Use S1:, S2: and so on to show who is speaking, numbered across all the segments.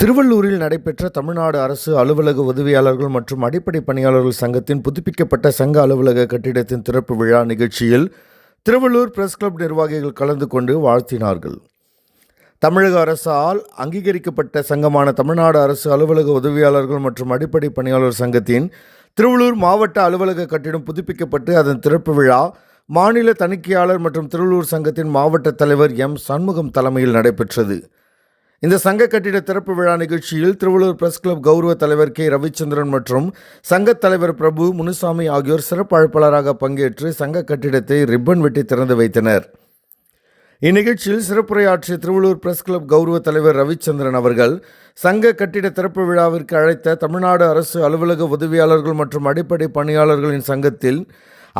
S1: திருவள்ளூரில் நடைபெற்ற தமிழ்நாடு அரசு அலுவலக உதவியாளர்கள் மற்றும் அடிப்படை பணியாளர்கள் சங்கத்தின் புதுப்பிக்கப்பட்ட சங்க அலுவலக கட்டிடத்தின் திறப்பு விழா நிகழ்ச்சியில் திருவள்ளூர் பிரஸ் கிளப் நிர்வாகிகள் கலந்து கொண்டு வாழ்த்தினார்கள் தமிழக அரசால் அங்கீகரிக்கப்பட்ட சங்கமான தமிழ்நாடு அரசு அலுவலக உதவியாளர்கள் மற்றும் அடிப்படை பணியாளர் சங்கத்தின் திருவள்ளூர் மாவட்ட அலுவலக கட்டிடம் புதுப்பிக்கப்பட்டு அதன் திறப்பு விழா மாநில தணிக்கையாளர் மற்றும் திருவள்ளூர் சங்கத்தின் மாவட்ட தலைவர் எம் சண்முகம் தலைமையில் நடைபெற்றது இந்த சங்க கட்டிட திறப்பு விழா நிகழ்ச்சியில் திருவள்ளூர் பிரஸ் கிளப் கௌரவ தலைவர் கே ரவிச்சந்திரன் மற்றும் சங்கத் தலைவர் பிரபு முனுசாமி ஆகியோர் சிறப்பு அழைப்பாளராக பங்கேற்று சங்க கட்டிடத்தை ரிப்பன் வெட்டி திறந்து வைத்தனர் இந்நிகழ்ச்சியில் சிறப்புரையாற்றிய திருவள்ளூர் பிரஸ் கிளப் கௌரவ தலைவர் ரவிச்சந்திரன் அவர்கள் சங்க கட்டிட திறப்பு விழாவிற்கு அழைத்த தமிழ்நாடு அரசு அலுவலக உதவியாளர்கள் மற்றும் அடிப்படை பணியாளர்களின் சங்கத்தில்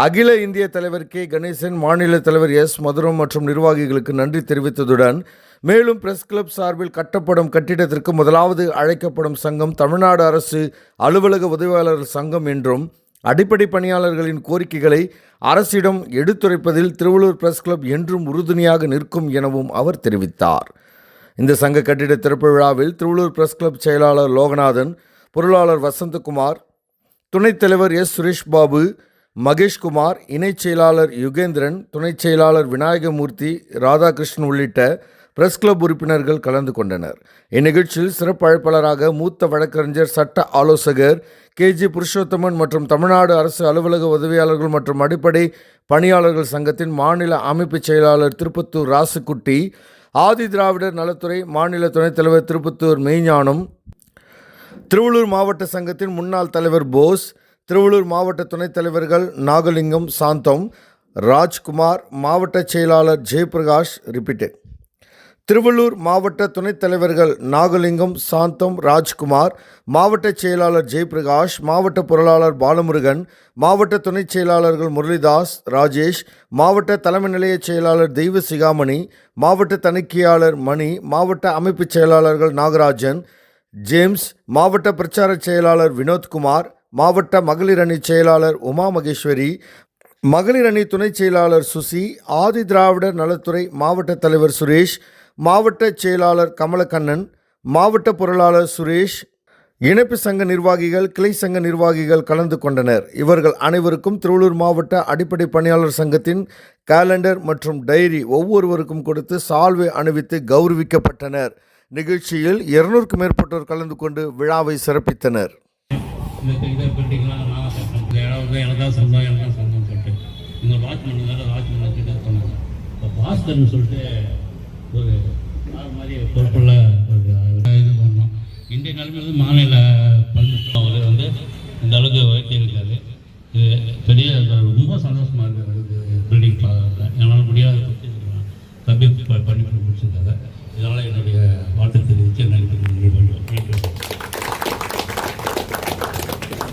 S1: அகில இந்திய தலைவர் கே கணேசன் மாநில தலைவர் எஸ் மதுரம் மற்றும் நிர்வாகிகளுக்கு நன்றி தெரிவித்ததுடன் மேலும் பிரஸ் கிளப் சார்பில் கட்டப்படும் கட்டிடத்திற்கு முதலாவது அழைக்கப்படும் சங்கம் தமிழ்நாடு அரசு அலுவலக உதவியாளர் சங்கம் என்றும் அடிப்படை பணியாளர்களின் கோரிக்கைகளை அரசிடம் எடுத்துரைப்பதில் திருவள்ளூர் பிரஸ் கிளப் என்றும் உறுதுணையாக நிற்கும் எனவும் அவர் தெரிவித்தார் இந்த சங்க கட்டிட திறப்பு விழாவில் திருவள்ளூர் பிரஸ் கிளப் செயலாளர் லோகநாதன் பொருளாளர் வசந்தகுமார் துணைத் தலைவர் எஸ் சுரேஷ் பாபு மகேஷ்குமார் இணைச் செயலாளர் யுகேந்திரன் துணைச் செயலாளர் விநாயகமூர்த்தி ராதாகிருஷ்ணன் உள்ளிட்ட பிரஸ் கிளப் உறுப்பினர்கள் கலந்து கொண்டனர் இந்நிகழ்ச்சியில் சிறப்பு அழைப்பாளராக மூத்த வழக்கறிஞர் சட்ட ஆலோசகர் கே ஜி புருஷோத்தமன் மற்றும் தமிழ்நாடு அரசு அலுவலக உதவியாளர்கள் மற்றும் அடிப்படை பணியாளர்கள் சங்கத்தின் மாநில அமைப்பு செயலாளர் திருப்பத்தூர் ராசுக்குட்டி ஆதி திராவிடர் நலத்துறை மாநில துணைத் தலைவர் திருப்பத்தூர் மெய்ஞானம் திருவள்ளூர் மாவட்ட சங்கத்தின் முன்னாள் தலைவர் போஸ் திருவள்ளூர் மாவட்ட துணைத் தலைவர்கள் நாகலிங்கம் சாந்தம் ராஜ்குமார் மாவட்ட செயலாளர் ஜெயபிரகாஷ் ரிப்பீட்டட் திருவள்ளூர் மாவட்ட துணைத் தலைவர்கள் நாகலிங்கம் சாந்தம் ராஜ்குமார் மாவட்ட செயலாளர் ஜெயபிரகாஷ் மாவட்ட பொருளாளர் பாலமுருகன் மாவட்ட துணைச் செயலாளர்கள் முரளிதாஸ் ராஜேஷ் மாவட்ட தலைமை நிலைய செயலாளர் தெய்வ சிகாமணி மாவட்ட தணிக்கையாளர் மணி மாவட்ட அமைப்பு செயலாளர்கள் நாகராஜன் ஜேம்ஸ் மாவட்ட பிரச்சார செயலாளர் வினோத்குமார் மாவட்ட மகளிர் அணி செயலாளர் உமா மகேஸ்வரி மகளிர் அணி துணைச் செயலாளர் சுசி ஆதி திராவிடர் நலத்துறை மாவட்ட தலைவர் சுரேஷ் மாவட்ட செயலாளர் கமலக்கண்ணன் மாவட்ட பொருளாளர் சுரேஷ் இணைப்பு சங்க நிர்வாகிகள் கிளை சங்க நிர்வாகிகள் கலந்து கொண்டனர் இவர்கள் அனைவருக்கும் திருவள்ளூர் மாவட்ட அடிப்படை பணியாளர் சங்கத்தின் கேலண்டர் மற்றும் டைரி ஒவ்வொருவருக்கும் கொடுத்து சால்வை அணிவித்து கௌரவிக்கப்பட்டனர் நிகழ்ச்சியில் இருநூறுக்கும் மேற்பட்டோர் கலந்து கொண்டு விழாவை சிறப்பித்தனர் சொல்லிட்டு ஒரு மாதிரி பொறுப்புள்ள இது பண்ணோம் இன்றைய நிலைமையில மாநில பல்முக அவர்
S2: வந்து இந்த அளவுக்கு உயர்த்தியிருக்காரு இது பெரிய ரொம்ப சந்தோஷமாக இருக்குது இது என்னால் முடியாத தம்பி பண்ணி பண்ணி முடிச்சிருக்காங்க இதனால் என்னுடைய வாழ்த்து தெரிவித்து நன்றி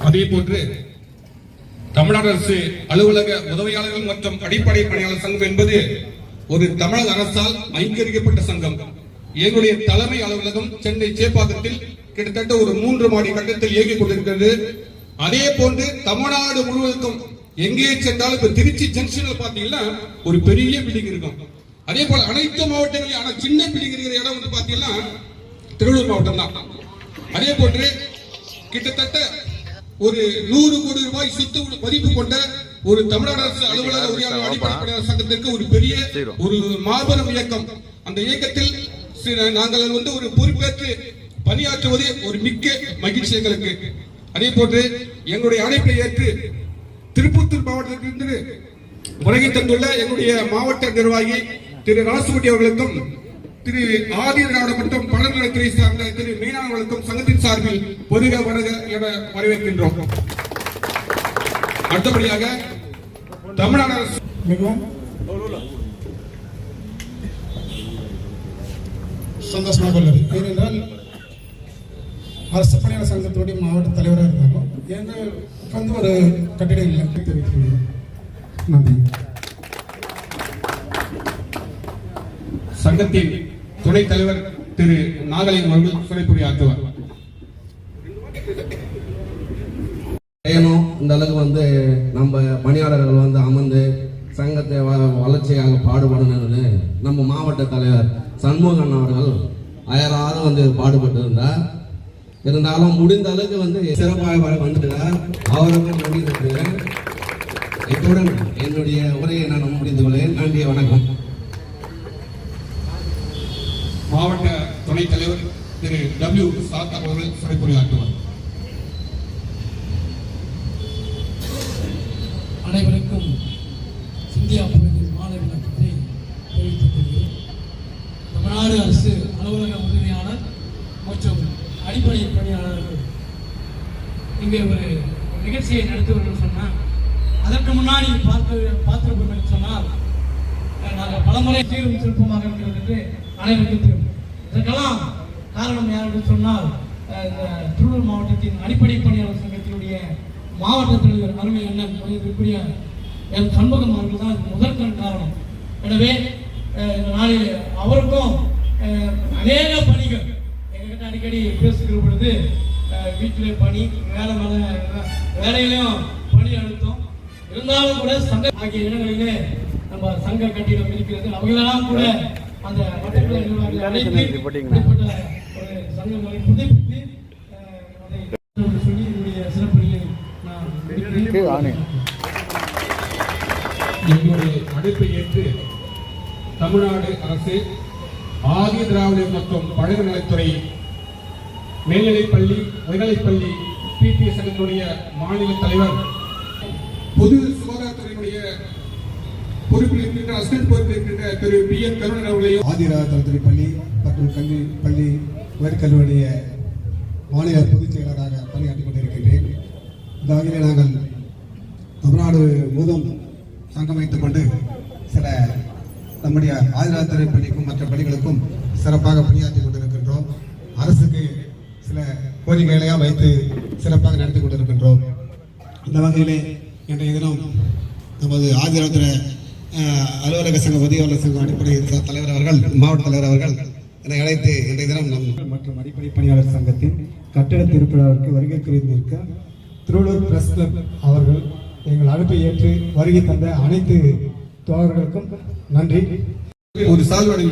S2: அதே போன்று தமிழ்நாடு அரசு அலுவலக உதவியாளர்கள் மற்றும் அடிப்படை பணியாளர் சங்கம் என்பது ஒரு தமிழக அரசால் அங்கீகரிக்கப்பட்ட சங்கம் எங்களுடைய தலைமை அலுவலகம் சென்னை சேப்பாக்கத்தில் கிட்டத்தட்ட ஒரு மூன்று மாடி கட்டத்தில் இயங்கிக் கொண்டிருக்கிறது அதே போன்று தமிழ்நாடு முழுவதற்கும் எங்கே சென்றாலும் இப்ப திருச்சி ஜங்ஷன்ல பாத்தீங்கன்னா ஒரு பெரிய பில்டிங் இருக்கும் அதே போல அனைத்து மாவட்டங்களில் ஆனா சின்ன பில்டிங் இருக்கிற இடம் வந்து பாத்தீங்கன்னா திருவள்ளூர் மாவட்டம் தான் அதே போன்று கிட்டத்தட்ட ஒரு நூறு கோடி ரூபாய் சொத்து மதிப்பு கொண்ட ஒரு தமிழக அரசு அலுவலக உரிமையாளர் பணியாளர் சங்கத்திற்கு ஒரு பெரிய ஒரு மாபெரும் இயக்கம் அந்த இயக்கத்தில் நாங்கள் வந்து ஒரு பொறுப்பேற்று பணியாற்றுவது ஒரு மிக்க மகிழ்ச்சி எங்களுக்கு அதே போன்று எங்களுடைய அழைப்பை ஏற்று திருப்பத்தூர் மாவட்டத்திலிருந்து உலகை தந்துள்ள எங்களுடைய மாவட்ட நிர்வாகி திரு ராசுகுட்டி அவர்களுக்கும் திரு ஆதி திராவிட மற்றும் பழநிலத்துறை சார்ந்த திரு மீனாவர்களுக்கும் சங்கத்தின் சார்பில் பொதுக வருக என வரவேற்கின்றோம் அடுத்தபடியாக தமிழ்நாடு அரசு சந்தோஷமாக உள்ளது ஏனென்றால் அரசு பணியாளர் சங்கத்துடைய மாவட்ட தலைவராக இருந்தாலும் எங்கள் வந்து ஒரு கட்டிடம் இல்லை நன்றி சங்கத்தின் துணைத் தலைவர் திரு நாகலிங்கம் அவர்கள் துணைப்புரிய ஆற்றுவார்
S3: இந்த அளவுக்கு வந்து நம்ம பணியாளர்கள் வந்து அமர்ந்து சங்கத்தை வ வளர்ச்சியாக பாடுபடணும்னு நம்ம மாவட்ட தலைவர் சண்முகன் அவர்கள் அயராது வந்து பாடுபட்டு இருந்தார் இருந்தாலும் முடிந்த அளவுக்கு வந்து சிறப்பாக வந்துட்டார் அவருக்கும் நன்றி சொல்கிறேன் இத்துடன் என்னுடைய உரையை நான் முடிந்து கொள்கிறேன் நன்றி வணக்கம்
S2: மாவட்ட துணைத் தலைவர் திரு டபிள்யூ சாத் அவர்கள் சிறப்புரையாற்றுவார்
S4: அனைவருக்கும் தெரியும் இதற்கெல்லாம் காரணம் யார் என்று சொன்னால் திருவள்ளூர் மாவட்டத்தின் அடிப்படை பணியாளர் சங்கத்தினுடைய மாவட்ட தலைவர் அருமை அண்ணன் மனிதர்களுக்குரிய என் சண்முகம் அவர்கள் தான் முதற்கண் காரணம் எனவே நாளில் அவருக்கும் அநேக பணிகள் எங்ககிட்ட அடிக்கடி பேசுகிற பொழுது வீட்டிலே பணி வேலை மேலே வேலையிலையும் பணி அழுத்தம் இருந்தாலும் கூட சங்க ஆகிய இடங்களிலே நம்ம சங்க கட்டிடம் இருக்கிறது அவங்களெல்லாம் கூட அந்த என்னுடைய
S5: ஏற்று தமிழ்நாடு அரசு ஆதி திராவிட மற்றும் பழக நலத்துறை மேல்நிலைப்பள்ளி உயர்நிலைப்பள்ளி பிபிஎஸ் சங்கத்தினுடைய மாநில தலைவர் பொது சுகாதாரத்துறை பொறுப்பில் இருக்கின்ற அசிஸ்டன்ட் பொறுப்பில் இருக்கின்ற திரு பி என் கருணன் அவர்களையும் ஆதிராத பள்ளி மற்றும் கல்வி பள்ளி உயர்கல்வியுடைய மாநில பொதுச் செயலராக பணியாற்றி கொண்டிருக்கின்றேன் இந்த வகையில் நாங்கள் தமிழ்நாடு முழுவதும் சங்கம் வைத்துக் கொண்டு சில நம்முடைய ஆதிராத்திரை பள்ளிக்கும் மற்ற பள்ளிகளுக்கும் சிறப்பாக பணியாற்றி கொண்டிருக்கின்றோம் அரசுக்கு சில கோரிக்கைகளையாக வைத்து சிறப்பாக நடத்தி கொண்டிருக்கின்றோம் இந்த வகையிலே இன்றைய தினம் நமது ஆதிராத்திரை அலுவலக சங்க உதவியாளர் சங்கம் அடிப்படையில் தலைவர் அவர்கள் மாவட்ட தலைவர் அவர்கள் என்னை அழைத்து இன்றைய தினம் நம்
S6: மற்றும் அடிப்படை பணியாளர் சங்கத்தின் கட்டிட திருப்பிழாவிற்கு வருகை புரிந்திருக்க திருவள்ளூர் பிரஸ் கிளப் அவர்கள் எங்கள் அழைப்பை ஏற்று வருகை தந்த அனைத்து தோழர்களுக்கும் நன்றி
S2: ஒரு சால்வடி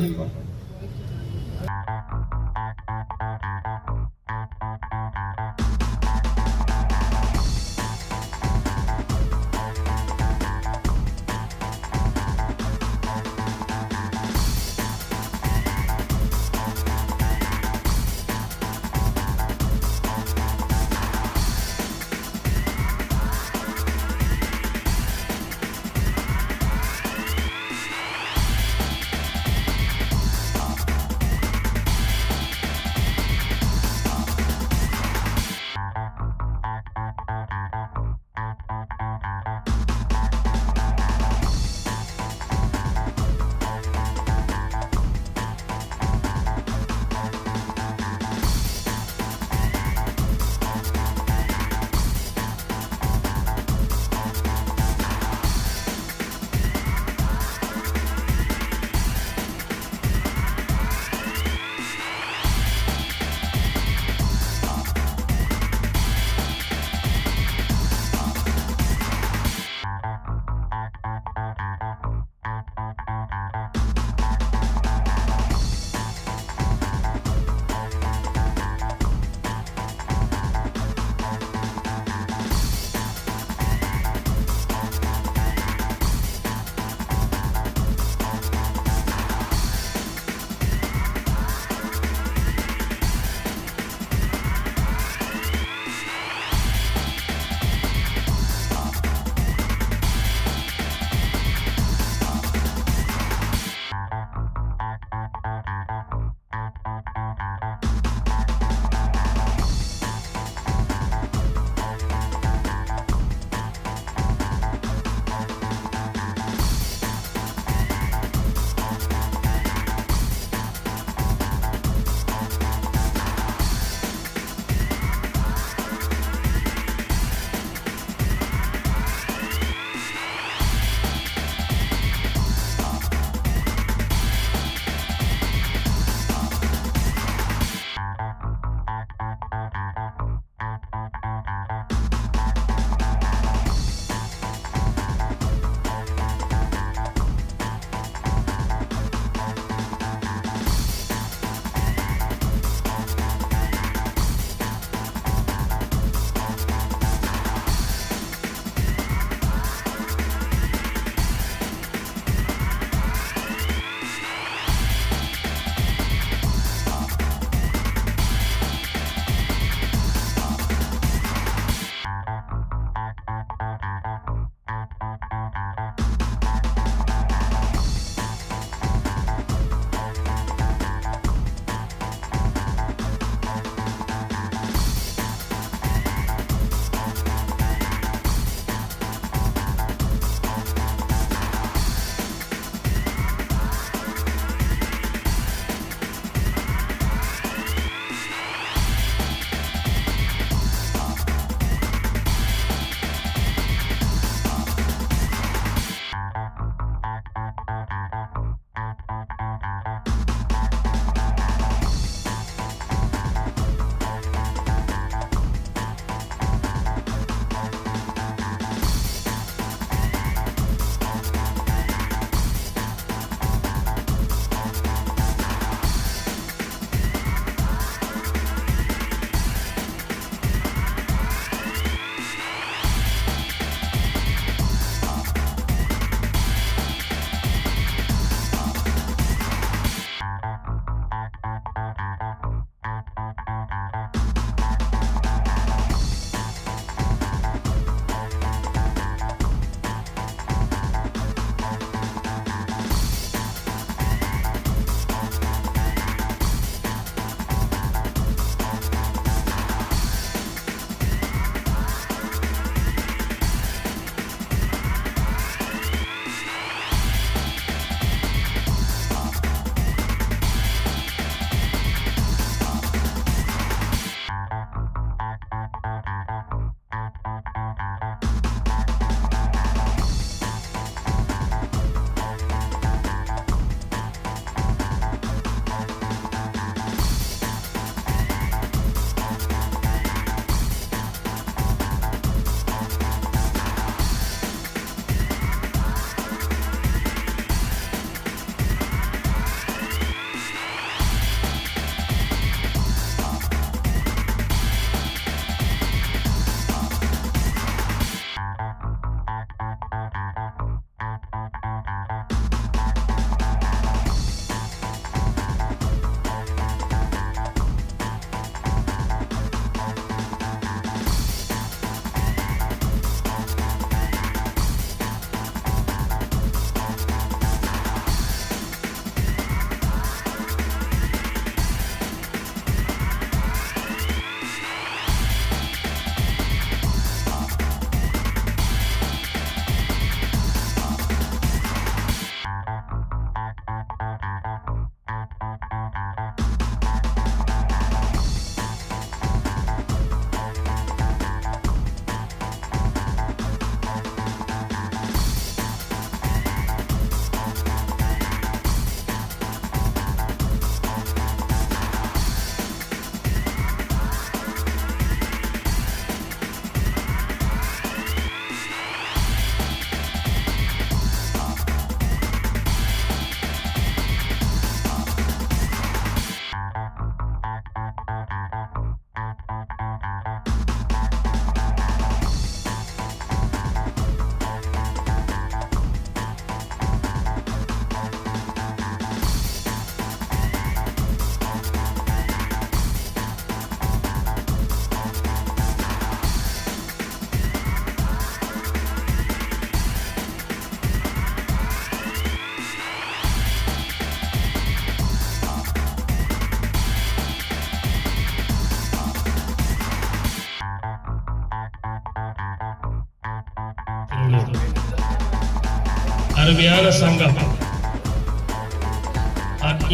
S2: அருமையான சங்கம்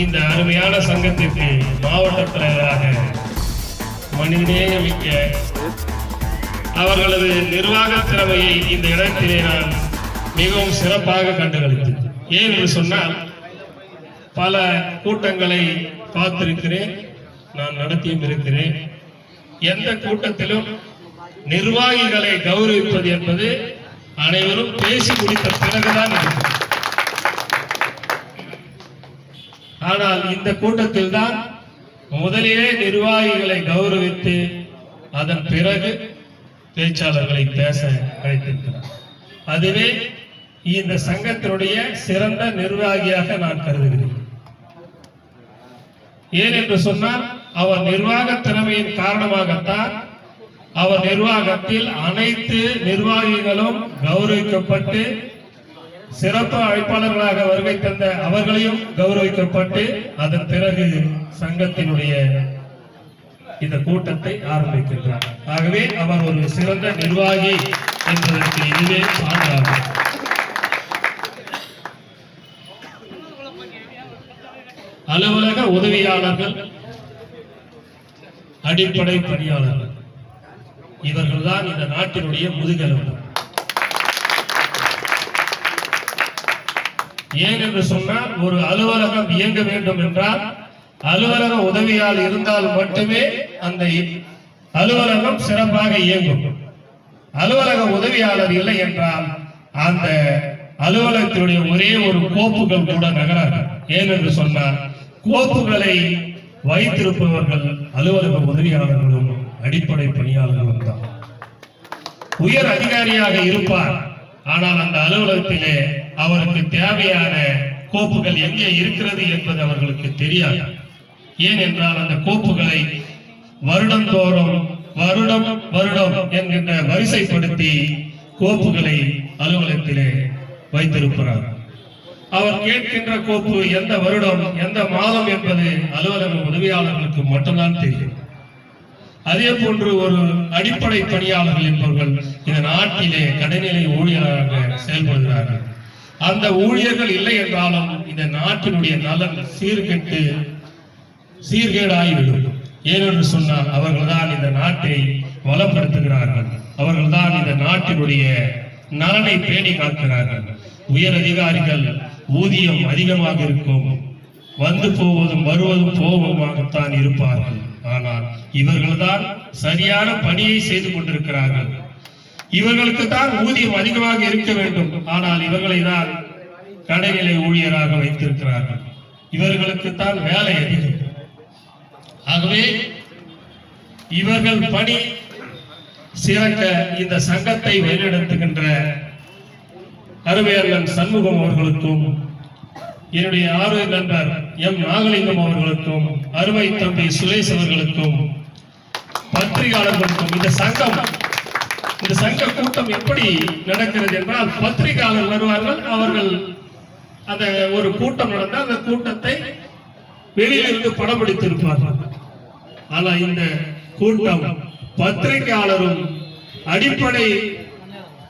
S2: இந்த அருமையான சங்கத்திற்கு மாவட்ட தலைவராக மனிதநேய மிக்க அவர்களது நிர்வாக திறமையை இந்த இடத்திலே நான் மிகவும் சிறப்பாக கண்டுகளித்தேன் ஏன் என்று சொன்னால் பல கூட்டங்களை பார்த்திருக்கிறேன் நான் நடத்தியும் இருக்கிறேன் எந்த கூட்டத்திலும் நிர்வாகிகளை கௌரவிப்பது என்பது அனைவரும் பேசி முடித்த பிறகுதான் ஆனால் இந்த கூட்டத்தில் தான் முதலிலே நிர்வாகிகளை கௌரவித்து அதன் பிறகு பேச்சாளர்களை பேச அழைத்திருக்கிறார் அதுவே இந்த சங்கத்தினுடைய சிறந்த நிர்வாகியாக நான் கருதுகிறேன் ஏன் என்று சொன்னால் அவர் நிர்வாக திறமையின் காரணமாகத்தான் அவர் நிர்வாகத்தில் அனைத்து நிர்வாகிகளும் கௌரவிக்கப்பட்டு சிறப்பு அழைப்பாளர்களாக வருகை தந்த அவர்களையும் கௌரவிக்கப்பட்டு அதன் பிறகு சங்கத்தினுடைய இந்த கூட்டத்தை ஆரம்பிக்கின்றார் ஆகவே அவர் ஒரு சிறந்த நிர்வாகி என்பதற்கு இதுவே சான்றாகும் அலுவலக உதவியாளர்கள் அடிப்படை பணியாளர்கள் இவர்கள் தான் இந்த நாட்டினுடைய முதுகெலும்பு ஏன் என்று சொன்னால் ஒரு அலுவலகம் இயங்க வேண்டும் என்றால் அலுவலக உதவியால் இருந்தால் மட்டுமே அந்த அலுவலகம் சிறப்பாக இயங்கும் அலுவலக உதவியாளர் இல்லை என்றால் அந்த அலுவலகத்தினுடைய ஒரே ஒரு கோப்புகள் கூட ஏன் என்று சொன்னால் கோப்புகளை வைத்திருப்பவர்கள் அலுவலக உதவியாளர்களும் அடிப்படை பணியாளர்களும் தான் உயர் அதிகாரியாக இருப்பார் ஆனால் அந்த அலுவலகத்திலே அவருக்கு தேவையான கோப்புகள் எங்கே இருக்கிறது என்பது அவர்களுக்கு தெரியாது என்றால் அந்த கோப்புகளை வருடந்தோறும் வருடம் வருடம் என்கின்ற வரிசைப்படுத்தி கோப்புகளை அலுவலகத்திலே வைத்திருக்கிறார் அவர் கேட்கின்ற கோப்பு எந்த வருடம் எந்த மாதம் என்பது அலுவலக உதவியாளர்களுக்கு மட்டும்தான் தெரியும் அதே போன்று ஒரு அடிப்படை பணியாளர்கள் என்பவர்கள் இந்த நாட்டிலே கடைநிலை ஊழியராக செயல்படுகிறார்கள் அந்த ஊழியர்கள் இல்லை என்றாலும் இந்த நாட்டினுடைய நலன் சீர்கெட்டு சீர்கேடாகிவிடும் ஏனென்று சொன்னால் தான் இந்த நாட்டை வளப்படுத்துகிறார்கள் தான் இந்த நாட்டினுடைய நலனை பேணி காக்கிறார்கள் உயர் அதிகாரிகள் ஊதியம் அதிகமாக இருக்கும் வந்து போவதும் வருவதும் போவதுமாகத்தான் இருப்பார்கள் ஆனால் இவர்கள்தான் சரியான பணியை செய்து கொண்டிருக்கிறார்கள் இவர்களுக்கு தான் ஊதியம் அதிகமாக இருக்க வேண்டும் ஆனால் இவர்களை தான் கடைநிலை ஊழியராக வைத்திருக்கிறார்கள் இவர்களுக்கு தான் வேலை அதிகம் ஆகவே இவர்கள் பணி சிறக்க இந்த சங்கத்தை வழிநடத்துகின்ற அருமையர்கள் சண்முகம் அவர்களுக்கும் என்னுடைய ஆறு நண்பர் எம் நாகலிங்கம் அவர்களுக்கும் அருமை தம்பி சுரேஷ் அவர்களுக்கும் பத்திரிகையாளர்களுக்கும் இந்த சங்கம் இந்த சங்க கூட்டம் எப்படி நடக்கிறது என்றால் பத்திரிகையாளர் வருவார்கள் அவர்கள் அந்த ஒரு கூட்டம் நடந்தால் அந்த கூட்டத்தை வெளியிலிருந்து படம் பிடித்திருப்பார்கள் ஆனா இந்த கூட்டம் பத்திரிகையாளரும் அடிப்படை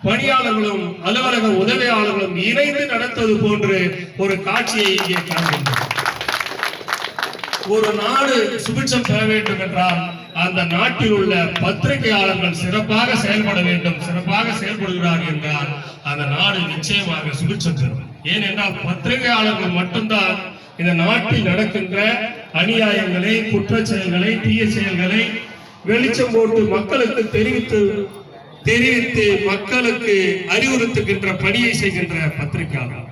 S2: பணியாளர்களும் அலுவலக உதவியாளர்களும் இணைந்து நடத்துவது போன்று ஒரு காட்சியை இங்கே காண்கின்றோம் ஒரு நாடு சுபிட்சம் பெற வேண்டும் என்றால் அந்த நாட்டில் உள்ள பத்திரிகையாளர்கள் சிறப்பாக செயல்பட வேண்டும் சிறப்பாக செயல்படுகிறார் என்றால் அந்த நாடு நிச்சயமாக சுபிட்சம் பெறும் ஏனென்றால் பத்திரிகையாளர்கள் மட்டும்தான் இந்த நாட்டில் நடக்கின்ற அநியாயங்களை குற்ற செயல்களை தீய செயல்களை வெளிச்சம் போட்டு மக்களுக்கு தெரிவித்து தெரிவித்து மக்களுக்கு அறிவுறுத்துகின்ற பணியை செய்கின்ற பத்திரிகையாளர்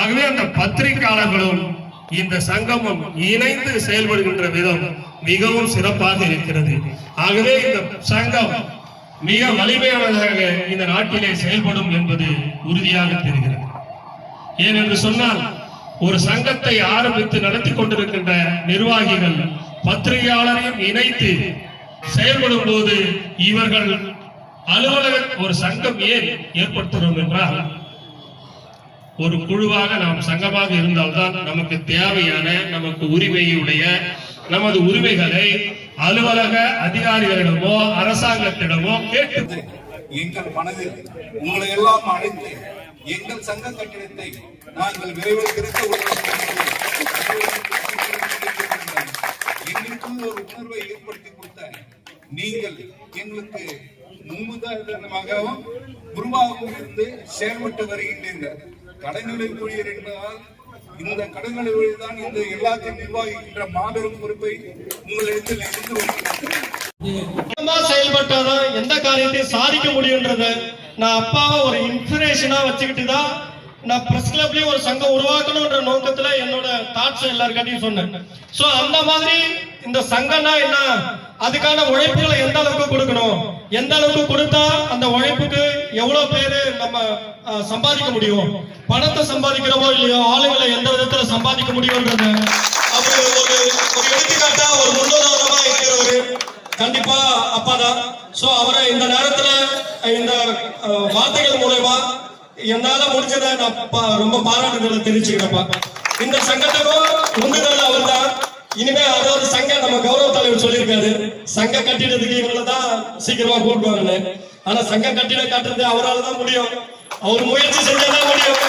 S2: ஆகவே அந்த பத்திரிகையாளர்களும் இந்த சங்கமும் இணைந்து செயல்படுகின்ற விதம் மிகவும் சிறப்பாக இருக்கிறது ஆகவே இந்த சங்கம் மிக வலிமையானதாக இந்த நாட்டிலே செயல்படும் என்பது உறுதியாக தெரிகிறது ஏனென்று சொன்னால் ஒரு சங்கத்தை ஆரம்பித்து நடத்தி கொண்டிருக்கின்ற நிர்வாகிகள் பத்திரிகையாளரையும் இணைத்து செயல்படும் போது இவர்கள் அலுவலக ஒரு சங்கம் ஏன் ஏற்படுத்துகிறோம் என்றால் ஒரு குழுவாக நாம் சங்கமாக இருந்தால்தான் நமக்கு தேவையான நமக்கு உரிமையுடைய நமது உரிமைகளை அலுவலக அதிகாரிகளிடமோ அரசாங்கத்திடமோ கேட்டு எங்கள் மனதில் உங்களை எல்லாம் அழைத்து எங்கள் சங்க கட்டிடத்தை நாங்கள் விரைவில் திருத்த எங்களுக்குள் ஒரு உணர்வை ஏற்படுத்தி கொடுத்த நீங்கள் எங்களுக்கு முன்முதாரணமாகவும் குருவாகவும் இருந்து செயல்பட்டு வருகின்றீர்கள் கடன்நிலை ஊழியர் என்பதால் இந்த கடன்நிலை ஊழியர் தான் இந்த எல்லாத்தையும் நிர்வகிக்கின்ற மாபெரும் பொறுப்பை உங்களிடத்தில் இருந்து செயல்பட்டாதான் எந்த காரியத்தையும் சாதிக்க முடியும்ன்றத நான் அப்பாவை ஒரு இன்ஸ்பிரேஷனா வச்சுக்கிட்டு தான் நான் பிரஸ் கிளப்லயும் ஒரு சங்கம் உருவாக்கணும்ன்ற நோக்கத்துல என்னோட தாட்ஸ் எல்லாருக்கிட்டையும் சொன்னேன் சோ அந்த மாதிரி இந்த சங்கம்னா என்ன அதுக்கான உழைப்புகளை எந்த அளவுக்கு கொடுக்கணும் எந்த அளவுக்கு கொடுத்தா அந்த உழைப்புக்கு எவ்வளவு பேரு நம்ம சம்பாதிக்க முடியும் பணத்தை சம்பாதிக்கிறோமோ இல்லையோ ஆளுங்களை எந்த விதத்துல சம்பாதிக்க முடியும்ன்றது அவர் ஒரு ஒரு எடுத்துக்காட்டா ஒரு முன்னுதாரணமா இருக்கிறவரு கண்டிப்பா அப்பா தான் சோ அவரை இந்த நேரத்துல இந்த வார்த்தைகள் மூலயமா என்னால முடிஞ்சதை நான் ரொம்ப பாராட்டுதலை தெரிவிச்சுக்கிறப்பா இந்த சங்கத்துக்கும் உந்துதல் அவர் தான் இனிமே அதாவது சங்க நம்ம கௌரவ தலைவர் சொல்லியிருக்காரு சங்க கட்டிடத்துக்கு இவங்களை தான் சீக்கிரமா கூட்டுவாங்கன்னு ஆனா சங்க கட்டிடம் கட்டுறது அவரால் தான் முடியும் அவர் முயற்சி செஞ்சாதான் முடியும்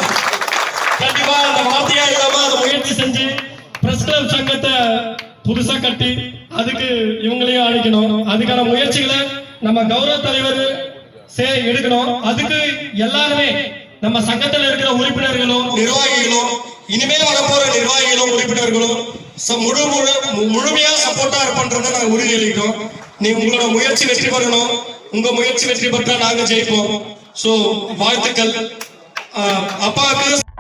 S2: கண்டிப்பா அந்த வார்த்தையா இல்லாம அதை முயற்சி செஞ்சு பிரஸ் கிளப் சங்கத்தை புதுசா கட்டி அதுக்கு இவங்களையும் அழைக்கணும் அதுக்கான முயற்சிகளை நம்ம கௌரவ தலைவர் சே எடுக்கணும் அதுக்கு எல்லாருமே நம்ம சங்கத்தில் இருக்கிற உறுப்பினர்களும் நிர்வாகிகளும் இனிமேல் வரப்போற நிர்வாகிகளும் உறுப்பினர்களும் முழு முழு முழுமையா சப்போர்ட்டா இருப்பதை நாங்க உறுதி அளிக்கிறோம் நீ உங்களோட முயற்சி வெற்றி பெறணும் உங்க முயற்சி வெற்றி பெற்றா நாங்க ஜெயிப்போம் சோ வாழ்த்துக்கள் அப்பாவுக்கு